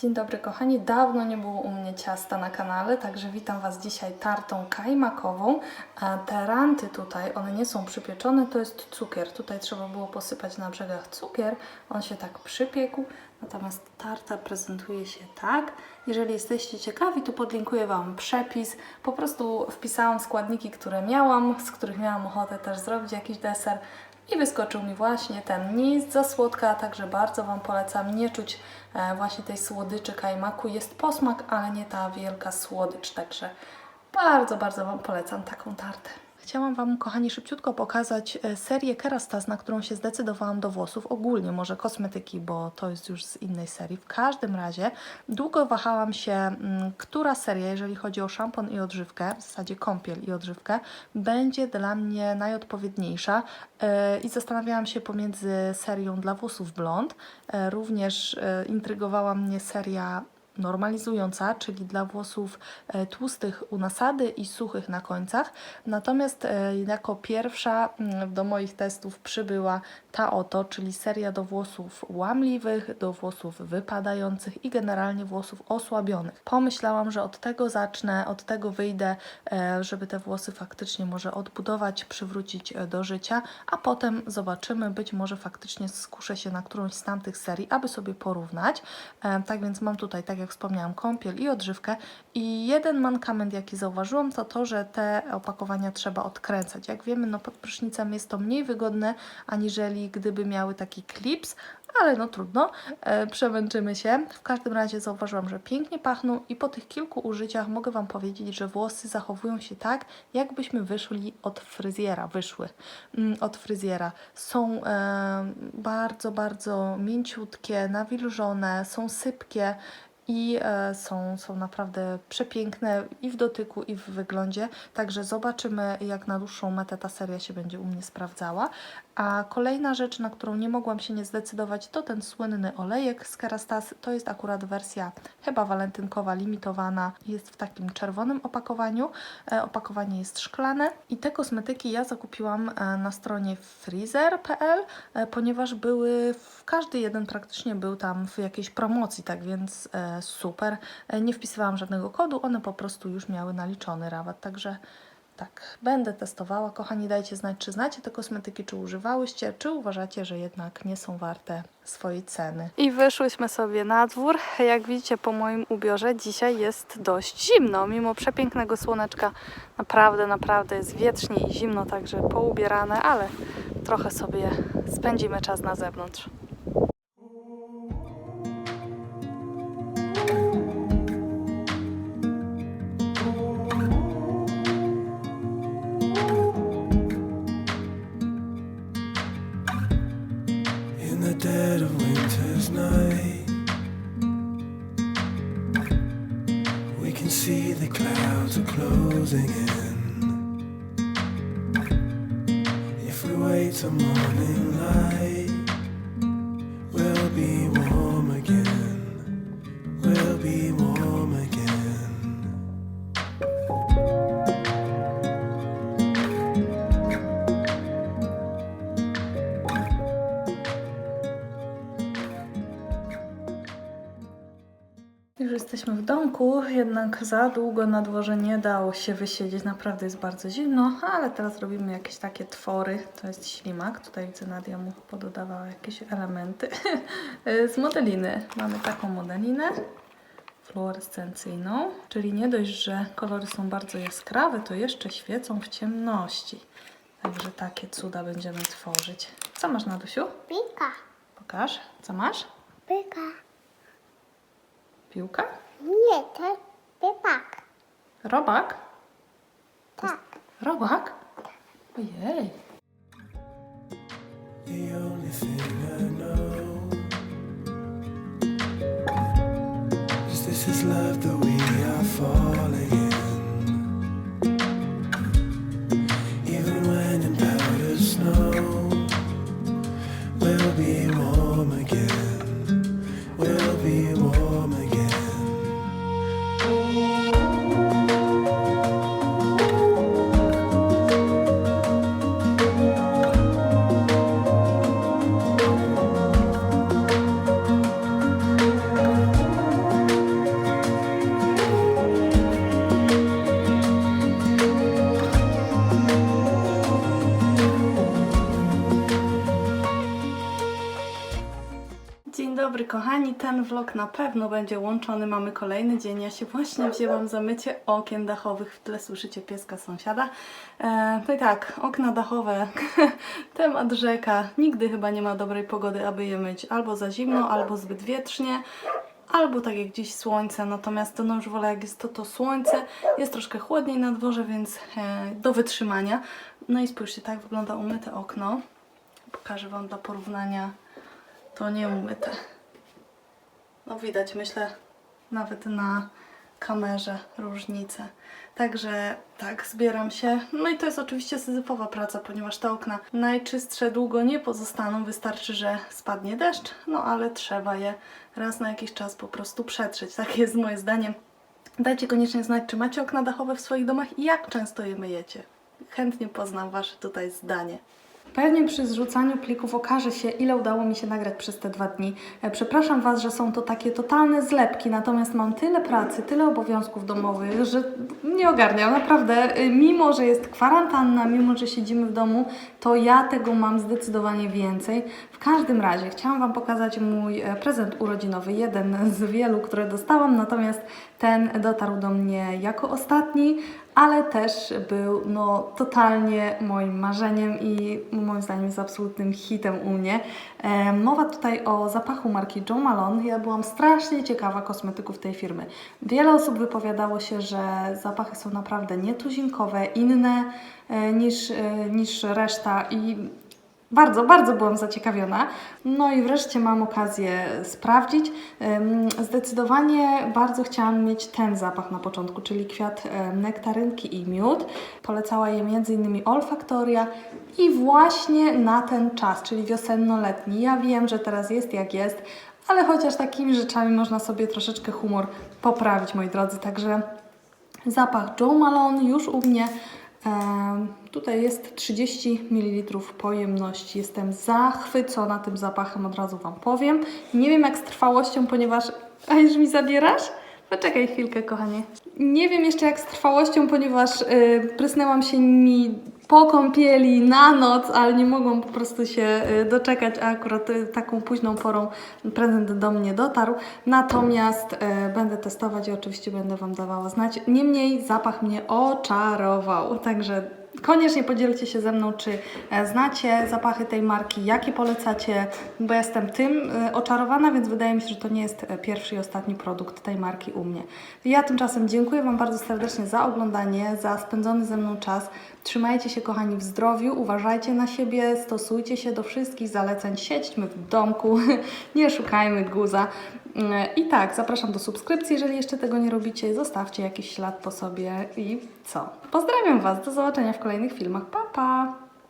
Dzień dobry kochani, dawno nie było u mnie ciasta na kanale, także witam Was dzisiaj tartą kajmakową. Te ranty tutaj, one nie są przypieczone, to jest cukier. Tutaj trzeba było posypać na brzegach cukier, on się tak przypiekł, natomiast tarta prezentuje się tak. Jeżeli jesteście ciekawi, to podlinkuję Wam przepis. Po prostu wpisałam składniki, które miałam, z których miałam ochotę też zrobić jakiś deser. I wyskoczył mi właśnie ten. Nie jest za słodka, także bardzo Wam polecam nie czuć e, właśnie tej słodyczy kajmaku. Jest posmak, ale nie ta wielka słodycz, także bardzo, bardzo Wam polecam taką tartę. Chciałam Wam, kochani, szybciutko pokazać e, serię Kerastas, na którą się zdecydowałam do włosów. Ogólnie może kosmetyki, bo to jest już z innej serii. W każdym razie długo wahałam się, mm, która seria, jeżeli chodzi o szampon i odżywkę, w zasadzie kąpiel i odżywkę, będzie dla mnie najodpowiedniejsza. E, I zastanawiałam się pomiędzy serią dla włosów blond. E, Również intrygowała mnie seria normalizująca, czyli dla włosów e, tłustych u nasady i suchych na końcach. Natomiast e, jako pierwsza mm, do moich testów przybyła ta oto, czyli seria do włosów łamliwych, do włosów wypadających i generalnie włosów osłabionych. Pomyślałam, że od tego zacznę, od tego wyjdę, e, żeby te włosy faktycznie może odbudować, przywrócić do życia, a potem zobaczymy, być może faktycznie skuszę się na którąś z tamtych serii, aby sobie porównać. Tak więc mam tutaj, tak jak wspomniałam, kąpiel i odżywkę i jeden mankament, jaki zauważyłam, to to, że te opakowania trzeba odkręcać. Jak wiemy, no pod prysznicem jest to mniej wygodne, aniżeli gdyby miały taki klips, ale no trudno, e, przemęczymy się. W każdym razie zauważyłam, że pięknie pachną i po tych kilku użyciach mogę Wam powiedzieć, że włosy zachowują się tak, jakbyśmy wyszli od fryzjera, wyszły mm, od fryzjera. Są e, bardzo, bardzo mięciutkie, nawilżone, są sypkie i e, są, są naprawdę przepiękne i w dotyku, i w wyglądzie. Także zobaczymy, jak na dłuższą metę ta seria się będzie u mnie sprawdzała. A kolejna rzecz, na którą nie mogłam się nie zdecydować, to ten słynny olejek z Kerastase. To jest akurat wersja chyba walentynkowa, limitowana. Jest w takim czerwonym opakowaniu. E, opakowanie jest szklane. I te kosmetyki ja zakupiłam e, na stronie freezer.pl, e, ponieważ były, każdy jeden praktycznie był tam w jakiejś promocji, tak więc super. Nie wpisywałam żadnego kodu, one po prostu już miały naliczony rabat, także tak, będę testowała. Kochani, dajcie znać, czy znacie te kosmetyki, czy używałyście, czy uważacie, że jednak nie są warte swojej ceny. I wyszłyśmy sobie na dwór. Jak widzicie po moim ubiorze, dzisiaj jest dość zimno. Mimo przepięknego słoneczka, naprawdę, naprawdę jest wietrznie i zimno, także poubierane, ale trochę sobie spędzimy czas na zewnątrz. In the dead of winter's night, we can see the clouds are closing in. If we wait till morning light, we'll be Już jesteśmy w domku, jednak za długo na dworze nie dało się wysiedzieć. Naprawdę jest bardzo zimno, ale teraz robimy jakieś takie twory. To jest ślimak. Tutaj widzę Nadia mu pododawała jakieś elementy. Z modeliny. Mamy taką modelinę fluorescencyjną, czyli nie dość, że kolory są bardzo jaskrawe, to jeszcze świecą w ciemności. Także takie cuda będziemy tworzyć. Co masz, Nadusiu? Pika, Pokaż. Co masz? pika. Piłka? Nie, to jest pypak. Robak? Tak. Robak? Ojej. The only thing I know is this is love that we are falling kochani, ten vlog na pewno będzie łączony. Mamy kolejny dzień. Ja się właśnie wzięłam za mycie okien dachowych. W tle słyszycie pieska sąsiada. E, no i tak, okna dachowe, temat rzeka. Nigdy chyba nie ma dobrej pogody, aby je myć. Albo za zimno, albo zbyt wietrznie. Albo tak jak dziś słońce, natomiast no już wolę jak jest to to słońce, jest troszkę chłodniej na dworze, więc e, do wytrzymania. No i spójrzcie, tak wygląda umyte okno. Pokażę Wam dla porównania to nieumyte. No widać, myślę, nawet na kamerze różnicę. Także tak, zbieram się. No i to jest oczywiście syzyfowa praca, ponieważ te okna najczystsze długo nie pozostaną. Wystarczy, że spadnie deszcz, no ale trzeba je raz na jakiś czas po prostu przetrzeć. Takie jest moje zdanie. Dajcie koniecznie znać, czy macie okna dachowe w swoich domach i jak często je myjecie. Chętnie poznam Wasze tutaj zdanie. Pewnie przy zrzucaniu plików okaże się, ile udało mi się nagrać przez te dwa dni. E, Przepraszam Was, że są to takie totalne zlepki, natomiast mam tyle pracy, tyle obowiązków domowych, że nie ogarniam. Naprawdę, y, mimo że jest kwarantanna, mimo że siedzimy w domu, to ja tego mam zdecydowanie więcej. W każdym razie chciałam Wam pokazać mój e, prezent urodzinowy, jeden z wielu, które dostałam, natomiast ten dotarł do mnie jako ostatni, ale też był no, totalnie moim marzeniem i moim zdaniem jest absolutnym hitem u mnie. E, mowa tutaj o zapachu marki Joe Malone. Ja byłam strasznie ciekawa kosmetyków tej firmy. Wiele osób wypowiadało się, że zapachy są naprawdę nietuzinkowe, inne e, niż, e, niż reszta i bardzo, bardzo byłam zaciekawiona. No i wreszcie mam okazję sprawdzić. Zdecydowanie bardzo chciałam mieć ten zapach na początku, czyli kwiat nektarynki i miód. Polecała je m.in. Olfaktoria i właśnie na ten czas, czyli wiosenno-letni. Ja wiem, że teraz jest jak jest, ale chociaż takimi rzeczami można sobie troszeczkę humor poprawić, moi drodzy. Także Zapach Joe Malone już u mnie. Em, tutaj jest 30 ml pojemności. Jestem zachwycona tym zapachem, od razu Wam powiem. Nie wiem jak z trwałością, ponieważ... A już mi zabierasz? Poczekaj chwilkę, kochanie. Nie wiem jeszcze jak z trwałością, ponieważ y, prysnęłam się mi po kąpieli na noc, ale nie mogłam po prostu się y, doczekać, a akurat y, taką późną porą prezent do mnie dotarł. Natomiast y, będę testować i oczywiście będę Wam dawała znać. Niemniej zapach mnie oczarował, także Koniecznie podzielcie się ze mną, czy e, znacie zapachy tej marki, jakie polecacie, bo jestem tym oczarowana, więc wydaje mi się, że to nie jest e, pierwszy i ostatni produkt tej marki u mnie. Ja tymczasem dziękuję Wam bardzo serdecznie za oglądanie, za spędzony ze mną czas. Trzymajcie się kochani w zdrowiu, uważajcie na siebie, stosujcie się do wszystkich zaleceń, siedźmy w domku, nie szukajmy guza. I tak, zapraszam do subskrypcji, jeżeli jeszcze tego nie robicie, zostawcie jakiś ślad po sobie i co? Pozdrawiam Was, do zobaczenia w kolejnych filmach, pa pa!